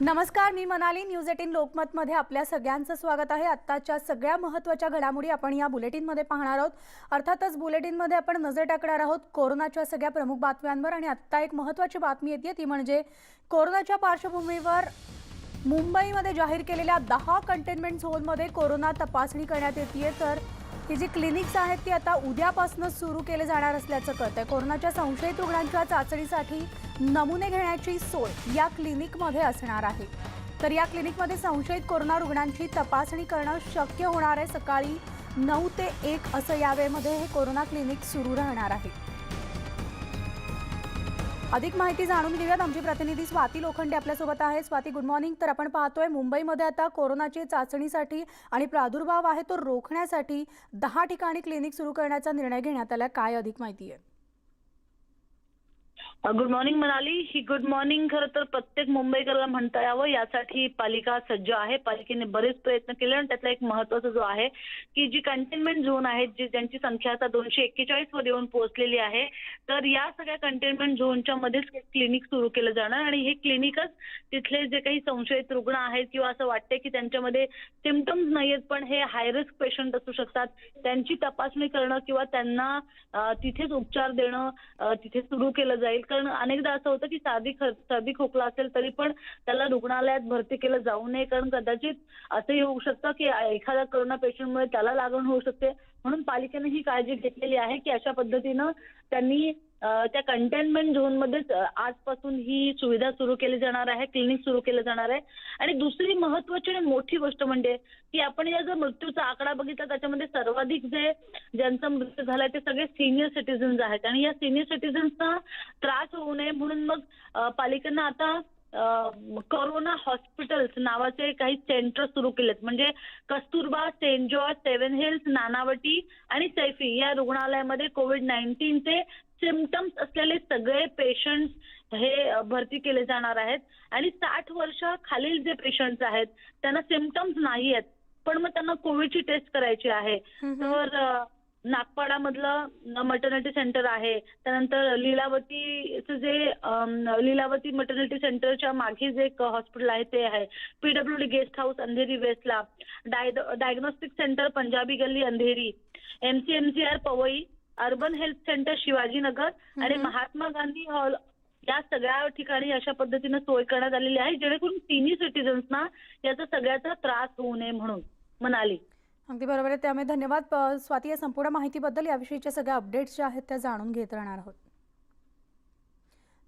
नमस्कार मी Manali. News eighteen लोकमतमध्ये आपल्या सगळ्यांचं स्वागत आहे. आत्ताच्या सगळ्या महत्त्वाच्या घडामोडी आपण या बुलेटिनमध्ये पाहणार आहोत. अर्थातच बुलेटिनमध्ये आपण नजर टाकणार आहोत कोरोनाच्या सगळ्या प्रमुख बातम्यांवर आणि आत्ता एक महत्त्वाची बातमी येते ती म्हणजे कोरोनाच्या पार्श्वभूमीवर मुंबईमध्ये जाहीर केलेल्या दहा कंटेनमेंट झोनमध्ये कोरोना तपासणी करण्यात येते तर ही जी क्लिनिक्स आहेत ती आता उद्यापासून सुरू केले जाणार असल्याचं कळतंय. कोरोनाच्या संशयित रुग्णांच्या चाचणीसाठी नमुने घेण्याची सोय या क्लिनिकमध्ये असणार आहे. तर या क्लिनिकमध्ये संशयित कोरोना रुग्णांची तपासणी करणं शक्य होणार आहे. सकाळी नऊ ते एक असं यावेळेमध्ये हे कोरोना क्लिनिक सुरू राहणार आहे अधिक माहिती जाणून घेऊयात. आमची प्रतिनिधी स्वाती लोखंडे आपल्यासोबत आहे स्वाती गुड मॉर्निंग तर आपण पाहतोय मुंबईमध्ये आता कोरोनाची चाचणीसाठी आणि प्रादुर्भाव आहे तो रोखण्यासाठी दहा ठिकाणी क्लिनिक सुरू करण्याचा निर्णय घेण्यात आला काय अधिक माहिती आहे? Good morning Manali. ही गुड मॉर्निंग खरं तर प्रत्येक मुंबईकरला म्हणता यावं. यासाठी पालिका सज्ज आहे. पालिकेने बरेच प्रयत्न केले आणि त्यातला एक महत्त्वाचा जो आहे की जी कंटेनमेंट झोन आहेत जी ज्यांची संख्या आता दोनशे एक्केचाळीस वर येऊन पोहोचलेली आहे तर या सगळ्या कंटेनमेंट झोनच्या मध्येच क्लिनिक सुरू केलं जाणार आणि हे क्लिनिकच तिथले जे काही संशयित रुग्ण आहेत किंवा असं वाटते की त्यांच्यामध्ये सिमटम्स नाहीयेत पण हे हाय रिस्क पेशंट असू शकतात. त्यांची तपासणी करणं किंवा त्यांना तिथेच उपचार देणं तिथे सुरू केलं जाईल. कारण अनेकदा असं होतं की साधी सर्दी खोकला असेल तरी पण त्याला रुग्णालयात भरती केलं जाऊ नये. कारण कदाचित असंही होऊ शकतं की एखाद्या कोरोना पेशंटमुळे त्याला लागण होऊ शकते. म्हणून पालिकेने ही काळजी घेतलेली आहे की अशा पद्धतीनं त्यांनी त्या कंटेनमेंट झोनमध्येच आजपासून ही सुविधा सुरू केली जाणार आहे क्लिनिक सुरू केलं जाणार आहे. आणि दुसरी महत्वाची आणि मोठी गोष्ट म्हणजे की आपण या जर मृत्यूचा आकडा बघितला त्याच्यामध्ये सर्वाधिक जे ज्यांचा मृत्यू झाला ते सगळे सिनियर सिटीजन्स आहेत. आणि या सिनियर सिटीजन्सना त्रास होऊ नये म्हणून मग अं, पालिकेनं आता करोना कोरोना हॉस्पिटल्स नावाचे काही सेंटर सुरू केलेत. म्हणजे Kasturba Saint George seven hills Nanavati आणि सैफी या रुग्णालयामध्ये कोविड नाईन्टीनचे सिमटम्स असलेले सगळे पेशंट्स हे भरती केले जाणार आहेत. आणि साठ वर्षाखालील जे पेशंट्स आहेत त्यांना सिमटम्स नाही आहेत. पण मग त्यांना कोविडची टेस्ट करायची आहे. तर नागपाडामधलं मटर्निटी सेंटर आहे. त्यानंतर लीलावतीचं जे लीलावती मटर्निटी सेंटरच्या मागे जे एक हॉस्पिटल आहे ते आहे. PWD guest house Andheri वेस्टला diagnostic centre Punjabi Galli Andheri. MCMCR Powai. Urban health centre Shivajinagar आणि. महात्मा गांधी हॉल या सगळ्या ठिकाणी अशा पद्धतीनं सोय करण्यात आलेली आहे जेणेकरून सिनियर सिटीजन्सना याचा सगळ्याचा त्रास होऊ नये म्हणून म्हणाली. अगदी बरोबर आहे. त्यामुळे धन्यवाद स्वाती या संपूर्ण माहितीबद्दल. याविषयीच्या सगळ्या अपडेट्स ज्या आहेत त्या जाणून घेत राहणार आहोत.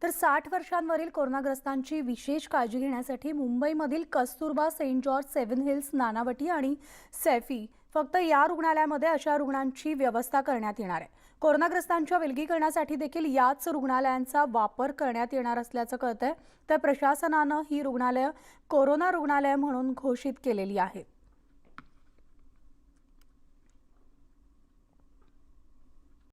तर साठ वर्षांवरील कोरोनाग्रस्तांची विशेष काळजी घेण्यासाठी मुंबईमधील Kasturba Saint George seven hills Nanavati आणि सैफी फक्त या रुग्णालयामध्ये अशा रुग्णांची व्यवस्था करण्यात येणार आहे. कोरोनाग्रस्तांच्या विलगीकरणासाठी देखील याच रुग्णालयांचा वापर करण्यात येणार असल्याचं कळतंय. तर प्रशासनानं ही रुग्णालयं कोरोना रुग्णालय म्हणून घोषित केलेली आहेत.